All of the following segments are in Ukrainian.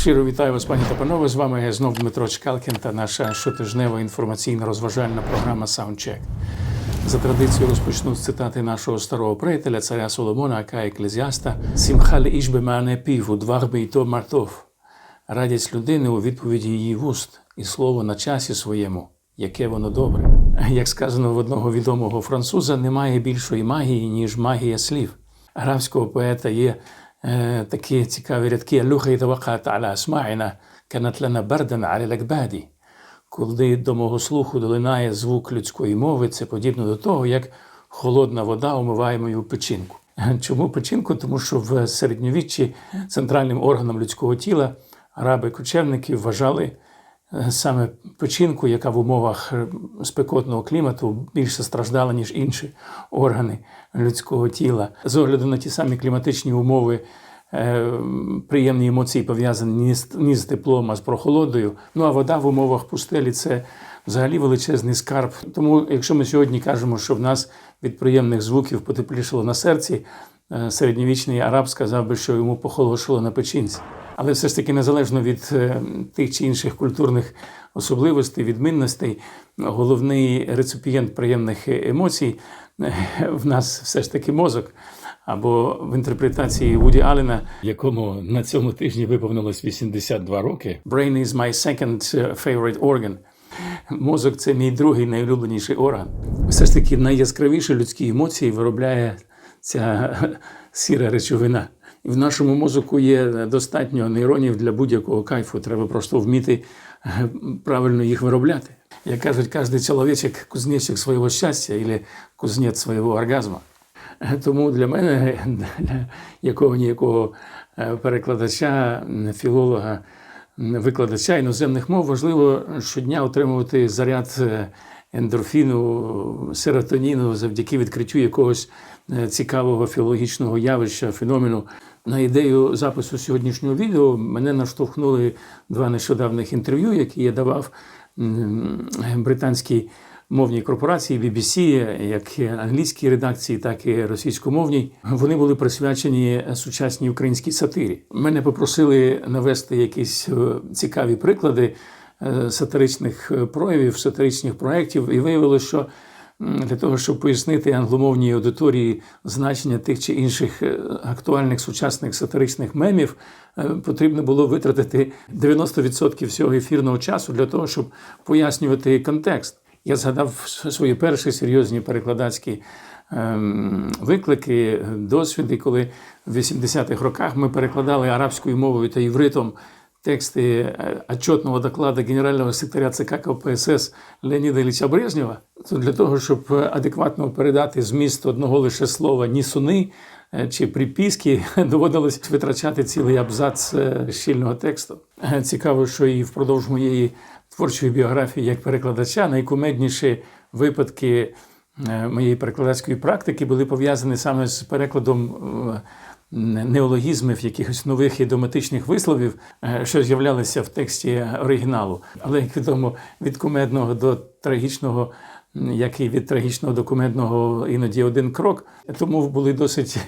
Щиро вітаю вас, пані та панове. З вами знов Дмитро Чкалкін та наша щотижнева інформаційно-розважальна програма Soundcheck. За традицією розпочну з цитати нашого старого приятеля, царя Соломона, ака еклезіаста Сімхаль ішбе мене пів, удвах би і то мартов. Радість людини у відповіді її вуст і слово на часі своєму, яке воно добре. Як сказано в одного відомого француза, немає більшої магії, ніж магія слів. Арабського поета є такі цікаві рядки «Люха ітавакат аля асмаїна, канатлена бардан аля лакбаді». Коли до мого слуху долинає звук людської мови, це подібно до того, як холодна вода омиває мою печінку. Чому печінку? Тому що в середньовіччі центральним органом людського тіла араби-кочевники вважали е, саме печінку, яка в умовах е, спекотного клімату більше страждала, ніж інші органи людського тіла. З огляду на ті самі кліматичні умови. е, Приємні емоції пов'язані ні з, теплом, а з прохолодою. Ну а вода в умовах пустелі це взагалі величезний скарб. Тому, якщо ми сьогодні кажемо, що в нас від приємних звуків потеплішало на серці, е, середньовічний араб сказав би, що йому похолошило на печінці. Але все ж таки, незалежно від е, тих чи інших культурних особливостей, відмінностей, головний реципієнт приємних емоцій е, в нас все ж таки мозок. Або в інтерпретації Вуді Аллена, якому на цьому тижні виповнилось 82 роки. Brain is my second uh, favorite organ. Мозок це мій другий найулюбленіший орган. Все ж таки найяскравіші людські емоції виробляє ця сіра речовина. В нашому мозку є достатньо нейронів для будь-якого кайфу. Треба просто вміти е, правильно їх виробляти. Як кажуть, кожен чоловічок кузнечик свого щастя або кузнець свого оргазму. Тому для мене, для якого ніякого е, перекладача, філолога, викладача іноземних мов, важливо щодня отримувати заряд е, ендорфіну, серотоніну завдяки відкриттю якогось е, цікавого філологічного явища, феномену. На ідею запису сьогоднішнього відео мене наштовхнули два нещодавних інтерв'ю, які я давав британській мовній корпорації BBC, як англійській редакції, так і російськомовній. Вони були присвячені сучасній українській сатирі. Мене попросили навести якісь е, цікаві приклади е, сатиричних е, проявів, сатиричних проєктів, і виявилося, що для того, щоб пояснити англомовній аудиторії значення тих чи інших е, актуальних сучасних сатиричних мемів, е, потрібно було витратити 90% всього ефірного часу для того, щоб пояснювати контекст. Я згадав свої перші серйозні перекладацькі ем, виклики, досвіди, коли в 80-х роках ми перекладали арабською мовою та євритом тексти е, отчетного докладу генерального секретаря ЦК КПСС Леоніда Ілліча Брежнєва, то для того, щоб адекватно передати зміст одного лише слова «нісуни» е, чи приписки, доводилось витрачати цілий абзац е, щільного тексту. Е, Цікаво, що і впродовж моєї творчої біографії як перекладача найкумедніші випадки е, моєї перекладацької практики були пов'язані саме з перекладом неологізмів, якихось нових ідиоматичних висловів, е, що з'являлися в тексті оригіналу. Але як відомо, від кумедного до трагічного. Як і від трагічного до кумедного іноді один крок, тому були досить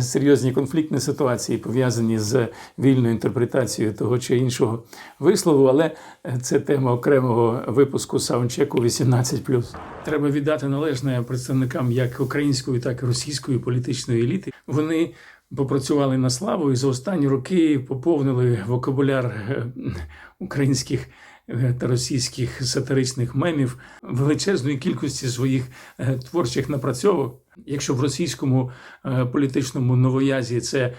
серйозні конфліктні ситуації, пов'язані з вільною інтерпретацією того чи іншого вислову, але це тема окремого випуску саундчеку 18+. Треба віддати належне представникам як української, так і російської політичної еліти. Вони попрацювали на славу і за останні роки поповнили вокабуляр е, українських е, та російських сатиричних мемів величезної кількості своїх е, творчих напрацьовок. Якщо в російському політичному новоязі це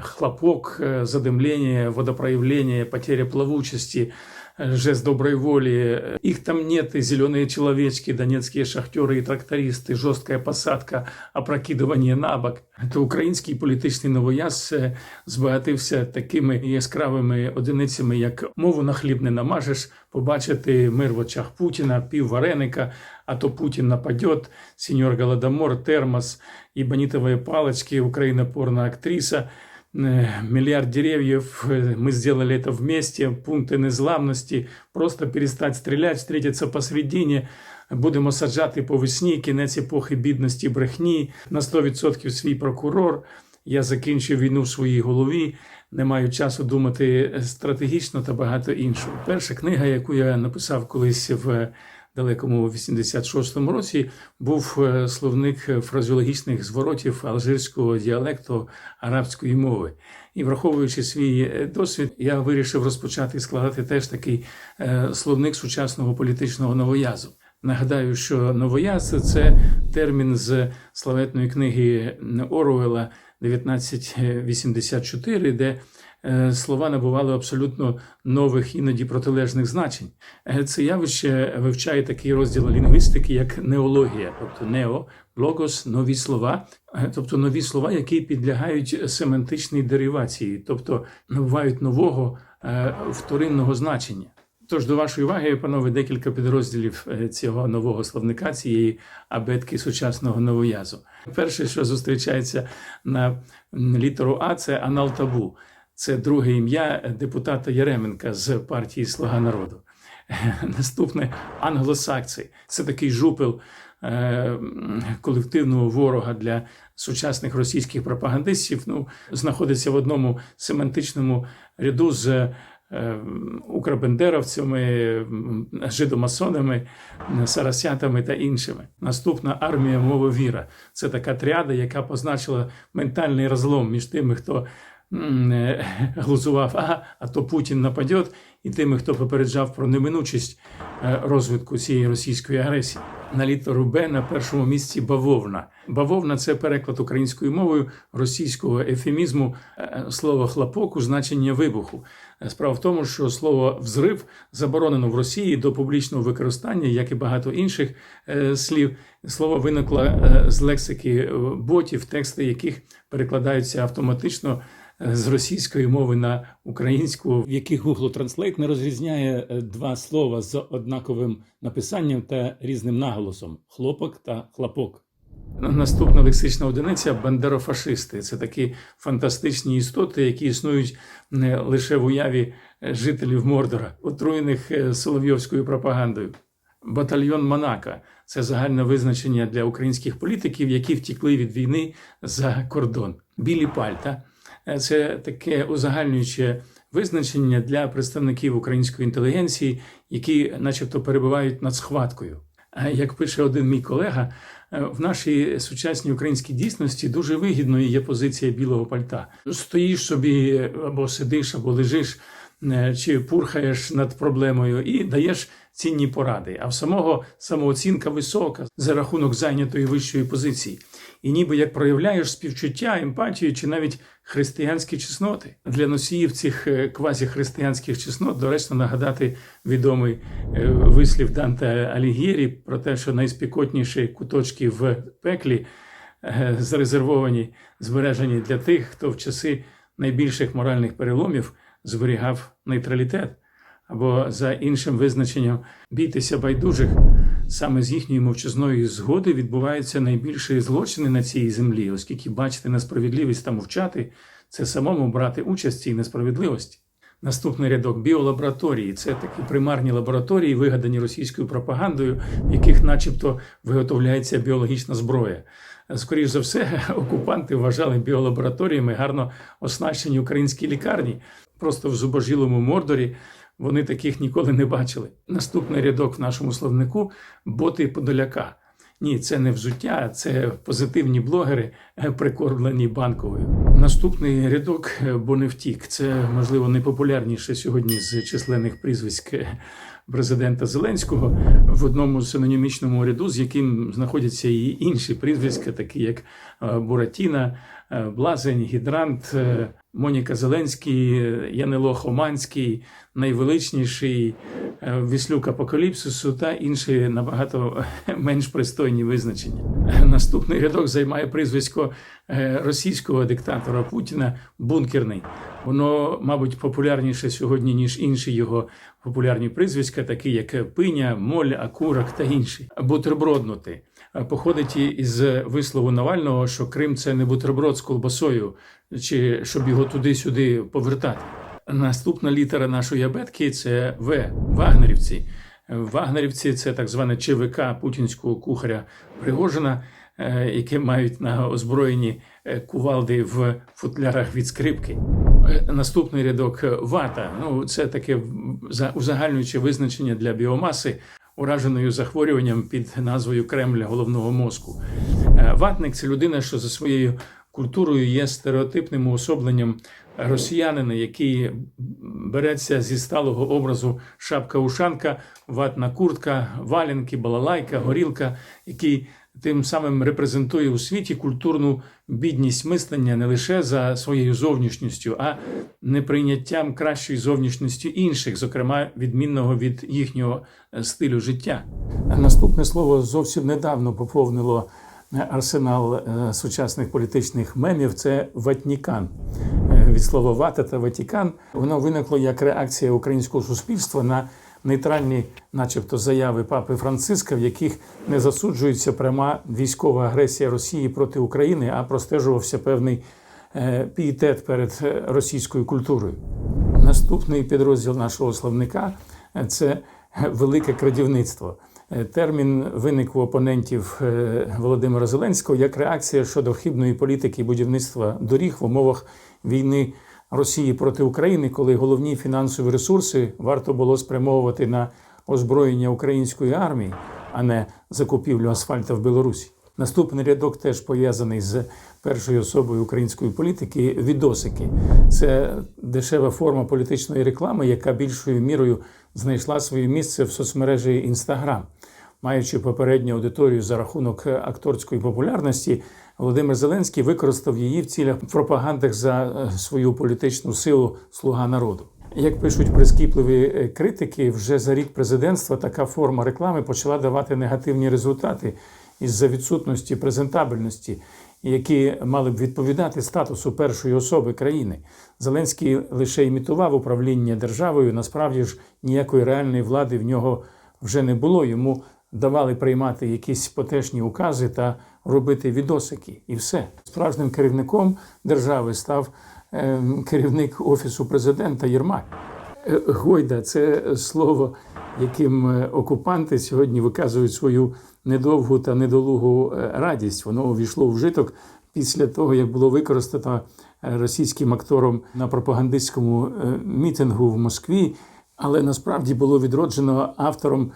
хлопок, задимлення, водопроявлення, потеря плавучости, э, жест доброй воли. Их там нет, и зеленые человечки, донецкие шахтеры и трактористы, жесткая посадка, опрокидування на бок. То український політичний новояз е, збагатився такими яскравими одиницями, як мову на хліб не намажеш, побачити мир в очах Путіна, пів вареника, а то Путін нападет, сеньор Голодомор, термос, ебанитовые палочки, Украина порно-актриса, э, миллиард деревьев, э, мы сделали это вместе, пункти незламності, просто перестать стріляти, встретиться посередині, будемо саджати по весні, кінець епохи бідності, брехні, на 100% свій прокурор, я закінчив війну в своїй голові, не маю часу думати стратегічно та багато іншого. Перша книга, яку я написав колись в далекому 86-му році, був е, словник фразеологічних зворотів алжирського діалекту арабської мови. І враховуючи свій е, досвід, я вирішив розпочати складати теж такий е, словник сучасного політичного новоязу. Нагадаю, що новояз це термін з славетної книги Оруела 1984, де слова набували абсолютно нових, іноді протилежних значень. Е, Це явище вивчає такий розділ лінгвістики, як неологія, тобто нео, логос, нові слова, е, тобто нові слова, які підлягають семантичній деривації, тобто набувають нового е, вторинного значення. Тож до вашої уваги, панове, декілька підрозділів е, цього нового словника, цієї абетки сучасного новоязу. Перше, що зустрічається на літеру А, це анал-табу. Це друге ім'я депутата Яременка з партії Слуга народу. Наступне англосакси. Це такий жупел е, колективного ворога для сучасних російських пропагандистів. Ну, знаходиться в одному семантичному ряду з е, укробендеровцями, жидомасонами, сарасятами та іншими. Наступна армія мова віра. Це така тріада, яка позначила ментальний розлом між тими, хто глузував, ага, а то Путін нападе, і тими, хто попереджав про неминучість е, розвитку цієї російської агресії. На літеру Б на першому місці бавовна. Бавовна це переклад українською мовою російського ефемізму е, слова хлопок у значення вибуху. Е, Справа в тому, що слово взрив заборонено в Росії до публічного використання, як і багато інших слів. Слово виникло з лексики ботів, тексти яких перекладаються автоматично з російської мови на українську, в яких Google Translate не розрізняє е, два слова з однаковим написанням та різним наголосом: хлопок та хлопок. Наступна лексична одиниця бандерофашисти. Це такі фантастичні істоти, які існують не лише в уяві е, жителів Мордора, отруєних е, соловйовською пропагандою. Батальйон Монако це загальне визначення для українських політиків, які втікли від війни за кордон. Білі пальта це таке узагальнююче визначення для представників української інтелігенції, які, начебто, перебувають над схваткою. А Як пише один мій колега, е, в нашій сучасній українській дійсності дуже вигідною є позиція білого пальта. Стоїш собі або сидиш, або лежиш, е, чи пурхаєш над проблемою і даєш цінні поради. А в самого самооцінка висока за рахунок зайнятої вищої позиції. І ніби як проявляєш співчуття, емпатію чи навіть християнські чесноти. Для носіїв цих е, квазіхристиянських чеснот доречно нагадати відомий е, вислів Данте Алігєрі про те, що найспікотніші куточки в пеклі е, зарезервовані, збережені для тих, хто в часи найбільших моральних переломів зберігав нейтралітет. Або за іншим визначенням бійтеся байдужих. Саме з їхньої мовчазної згоди відбуваються найбільші злочини на цій землі, оскільки бачити несправедливість та мовчати це самому брати участь в цій несправедливості. Наступний рядок біолабораторії це такі примарні лабораторії, вигадані російською пропагандою, в яких, начебто, виготовляється біологічна зброя. Скоріше за все, окупанти вважали біолабораторіями гарно оснащені українські лікарні. Просто в зубожілому мордорі вони таких ніколи не бачили. Наступний рядок в нашому словнику боти подоляка. Ні, це не взуття, це позитивні блогери, е, прикормлені банковою. Наступний рядок, е, бо не втік. Це можливо найпопулярніше сьогодні з численних прізвиськ е, президента Зеленського в одному синонімічному ряду, з яким знаходяться і інші прізвиська, такі як Буратіна, Блазень, Гідрант, е, Моніка Зеленський, е, Янило Хоманський, найвеличніший е, Віслюк Апокаліпсису та інші набагато е, менш пристойні визначення. Наступний рядок займає прізвисько е, російського диктатора Путіна бункерний. Воно, мабуть, популярніше сьогодні, ніж інші його популярні прізвиська, такі як пиня, моль, акурак та інші. Бутерброднути походить із вислову Навального, що Крим це не бутерброд з колбасою, чи щоб його туди-сюди повертати. Наступна літера нашої абетки це В. Вагнерівці. Вагнерівці це так зване ЧВК путінського кухаря Пригожина, е, яке мають на озброєнні е, кувалди в футлярах від скрипки. Е, Наступний рядок е, вата. Ну, це таке узагальнююче визначення для біомаси, ураженою захворюванням під назвою Кремля головного мозку. Е, Ватник це людина, що за своєю культурою є стереотипним уособленням росіянина, який береться зі сталого образу шапка-ушанка, ватна куртка, валянки, балалайка, горілка, який тим самим репрезентує у світі культурну бідність мислення не лише за своєю зовнішністю, а неприйняттям кращої зовнішності інших, зокрема відмінного від їхнього е, стилю життя. Наступне слово зовсім недавно поповнило е, арсенал е, сучасних політичних мемів. Це ватнікан. Від слова вата та Ватікан воно виникло як реакція українського суспільства на нейтральні, начебто, заяви папи Франциска, в яких не засуджується пряма військова агресія Росії проти України, а простежувався певний е, пієтет перед е, російською культурою. Наступний підрозділ нашого словника е, це велике крадівництво. Термін виник у опонентів Володимира Зеленського як реакція щодо хибної політики будівництва доріг в умовах війни Росії проти України, коли головні фінансові ресурси варто було спрямовувати на озброєння української армії, а не закупівлю асфальта в Білорусі. Наступний рядок теж пов'язаний з першою особою української політики відосики. Це дешева форма політичної реклами, яка більшою мірою знайшла своє місце в соцмережі Інстаграм. Маючи попередню аудиторію за рахунок акторської популярності, Володимир Зеленський використав її в цілях пропагандах за е, свою політичну силу Слуга народу. Як пишуть прискіпливі е, критики, вже за рік президентства така форма реклами почала давати негативні результати із-за відсутності презентабельності, які мали б відповідати статусу першої особи країни. Зеленський лише імітував управління державою. Насправді ж ніякої реальної влади в нього вже не було. Йому давали приймати якісь потешні укази та робити відосики, і все. Справжнім керівником держави став е, керівник офісу президента Єрмак. Е, Гойда це слово, яким е, окупанти сьогодні виказують свою недовгу та недолугу е, радість. Воно увійшло в вжиток після того, як було використано російським актором на пропагандистському мітингу в Москві, але насправді було відроджено автором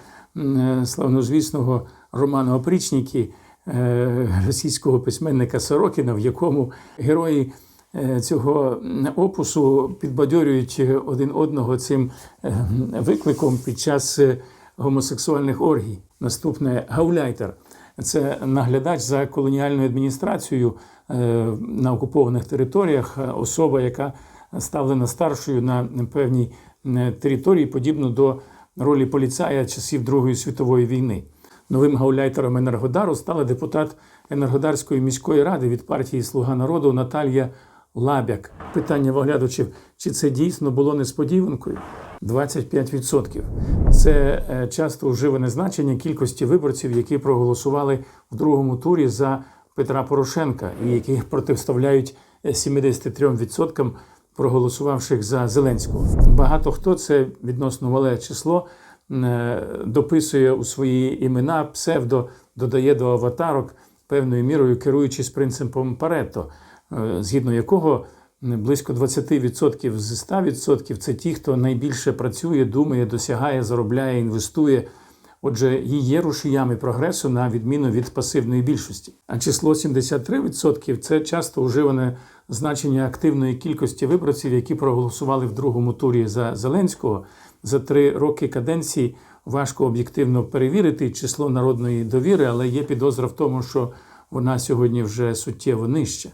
славнозвісного роману Опрічники е, російського письменника Сорокіна, в якому герої е, цього опусу підбадьорюють один одного цим е, викликом під час е, гомосексуальних оргій. Наступне гауляйтер. Це наглядач за колоніальною адміністрацією е, на окупованих територіях, е, особа, яка ставлена старшою на певній е, території, подібно до ролі поліцая часів Другої світової війни. Новим гауляйтером Енергодару стала депутат Енергодарської міської ради від партії Слуга народу Наталія Лабяк. Питання оглядачів, чи це дійсно було несподіванкою? 25%. Це е, часто вживане значення кількості виборців, які проголосували в другому турі за Петра Порошенка, і які протиставляють е, 73% проголосувавших за Зеленського. Багато хто це відносно мале число е, дописує у свої імена, псевдо додає до аватарок певною мірою, керуючись принципом Парето, е, згідно якого близько 20% з 100% це ті, хто найбільше працює, думає, досягає, заробляє, інвестує. Отже, і є рушіями прогресу на відміну від пасивної більшості. А число 73% – це часто вживане значення активної кількості виборців, які проголосували в другому турі за Зеленського. За три роки каденції важко об'єктивно перевірити число народної довіри, але є підозра в тому, що вона сьогодні вже суттєво нижча.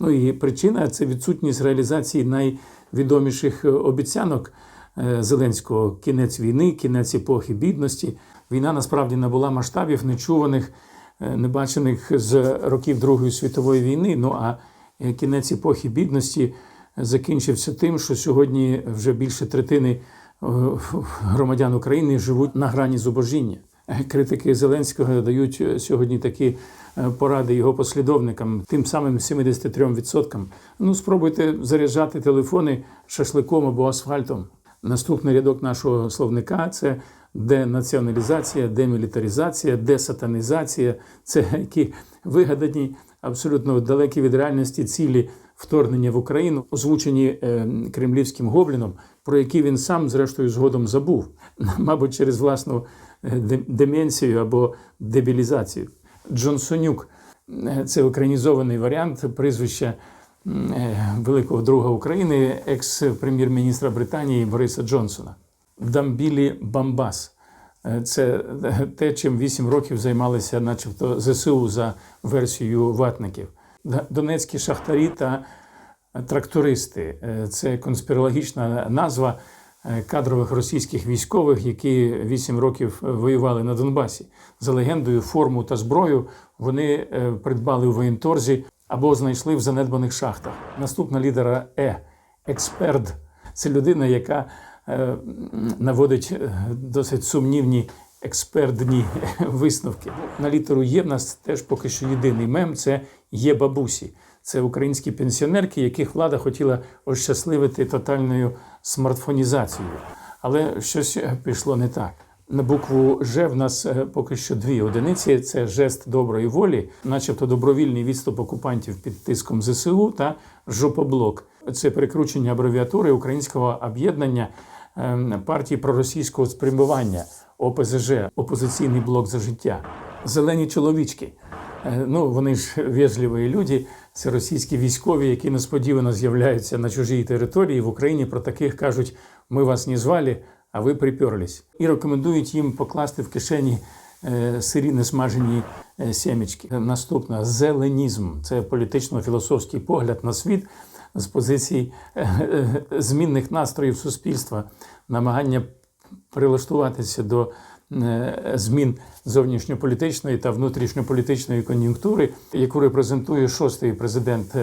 Ну і причина це відсутність реалізації найвідоміших е, обіцянок е, Зеленського: кінець війни, кінець епохи бідності. Війна насправді набула масштабів нечуваних, е, небачених з років Другої світової війни. Ну а кінець епохи бідності закінчився тим, що сьогодні вже більше третини е, громадян України живуть на грані зубожіння. Критики Зеленського дають е, сьогодні такі е, поради його послідовникам, тим самим 73%. Ну, спробуйте заряджати телефони шашликом або асфальтом. Наступний рядок нашого словника це денаціоналізація, демілітаризація, десатанізація. Це які вигадані абсолютно далекі від реальності цілі вторгнення в Україну, озвучені е, кремлівським гобліном, про які він сам, зрештою, згодом забув, мабуть, через власну е, деменцію або дебілізацію. Джонсонюк е, це українізований варіант прізвища великого друга України, екс-прем'єр-міністра Британії Бориса Джонсона. Дамбілі Бамбас. Е, Це е, те, чим 8 років займалися, начебто, ЗСУ за версією ватників. Донецькі шахтарі та трактористи. Е, Це конспірологічна назва кадрових російських військових, які 8 років воювали на Донбасі. За легендою, форму та зброю вони придбали у воєнторзі або знайшли в занедбаних шахтах. Наступна лідера Е експерт. Це людина, яка наводить е, досить сумнівні експертні висновки. На літеру Є в нас теж поки що єдиний мем це є бабусі. Це українські пенсіонерки, яких влада хотіла ощасливити тотальною смартфонізацією. Але щось е, пішло не так. На букву Ж в нас е, поки що дві одиниці: це жест доброї волі, начебто добровільний відступ окупантів під тиском ЗСУ та жопоблок. Це перекручення абревіатури українського об'єднання партії проросійського спрямування ОПЗЖ, опозиційний блок за життя. Зелені чоловічки. Е, Ну, вони ж вежливі люди. Це російські військові, які несподівано з'являються на чужій території. В Україні про таких кажуть: ми вас не звали, а ви приперлись. І рекомендують їм покласти в кишені е, сирі несмажені е, сімечки. Наступна зеленізм це політично-філософський погляд на світ з позиції е, е, змінних настроїв суспільства, намагання прилаштуватися до е, змін зовнішньополітичної та внутрішньополітичної кон'юнктури, яку репрезентує шостий президент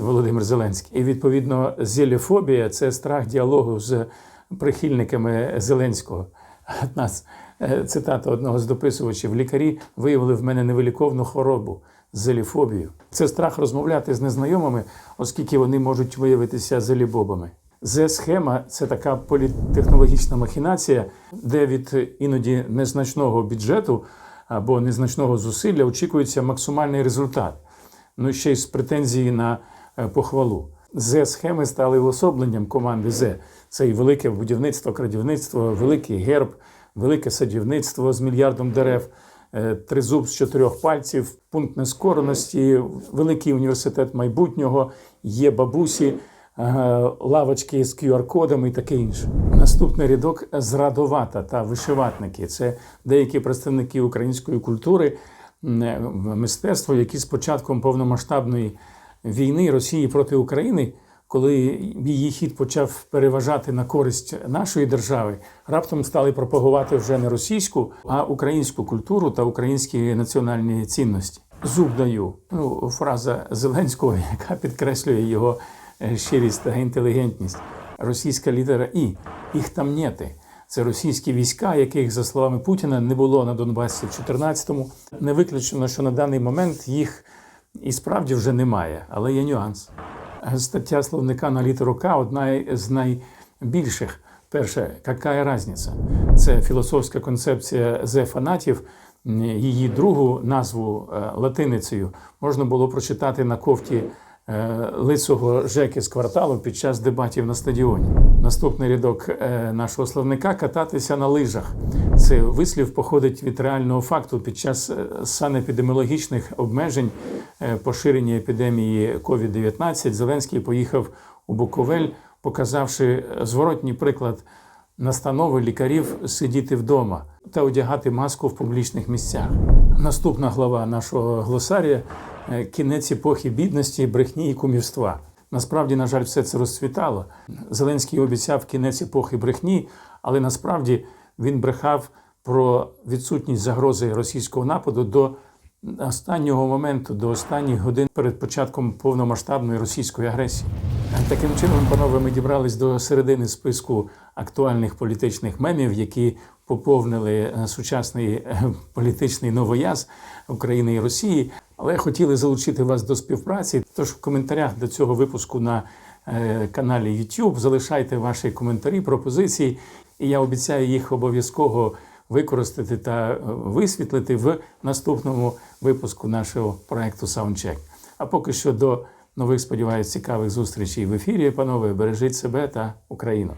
Володимир Зеленський. І відповідно зелефобія це страх діалогу з прихильниками Зеленського. Е, цитата одного з дописувачів: лікарі виявили в мене невиліковну хворобу зеліфобію. Це страх розмовляти з незнайомими, оскільки вони можуть виявитися зелібобами. Зе-схема це така політтехнологічна махінація, де від іноді незначного бюджету або незначного зусилля очікується максимальний результат. Ну ще й з претензії на е, похвалу. Зе-схеми стали уособленням команди Зе. Це і велике будівництво, крадівництво, великий герб, велике садівництво з мільярдом дерев, тризуб з чотирьох пальців, пункт нескореності, великий університет майбутнього, є бабусі, е, лавочки з QR-кодами і таке інше. Наступний рядок зрадовата та вишиватники. Це деякі представники української культури, е, мистецтва, які з початком повномасштабної війни Росії проти України, коли її хід почав переважати на користь нашої держави, раптом стали пропагувати вже не російську, а українську культуру та українські національні цінності. Зуб даю. Ну, фраза Зеленського, яка підкреслює його е, щирість та інтелігентність. Російська літера І. Їх там нети. Це російські війська, яких, за словами Путіна, не було на Донбасі в 14-му. Не виключено, що на даний момент їх і справді вже немає, але є нюанс. Стаття словника на літеру К одна з найбільших. Перше, яка різниця? Це філософська концепція зе фанатів. Її другу назву е, латиницею можна було прочитати на кофті е, лицого Жеки з кварталу під час дебатів на стадіоні. Наступний рядок е, нашого словника кататися на лижах. Це вислів походить від реального факту під час е, санепідеміологічних обмежень поширення епідемії COVID-19 Зеленський поїхав у Буковель, показавши зворотній приклад настанови лікарів сидіти вдома та одягати маску в публічних місцях. Наступна глава нашого глосарія кінець епохи бідності, брехні і кумівства. Насправді, на жаль, все це розцвітало. Зеленський обіцяв кінець епохи брехні, але насправді він брехав про відсутність загрози російського нападу до останнього моменту, до останніх годин перед початком повномасштабної російської агресії. Таким чином, панове, ми дібрались до середини списку актуальних політичних мемів, які поповнили е, сучасний е, політичний новояз України і Росії. Але хотіли залучити вас до співпраці. Тож в коментарях до цього випуску на е, каналі YouTube залишайте ваші коментарі, пропозиції, і я обіцяю їх обов'язково використати та е, висвітлити в наступному випуску нашого проекту Soundcheck. А поки що до нових, сподіваюся, цікавих зустрічей в ефірі. Панове, бережіть себе та Україну.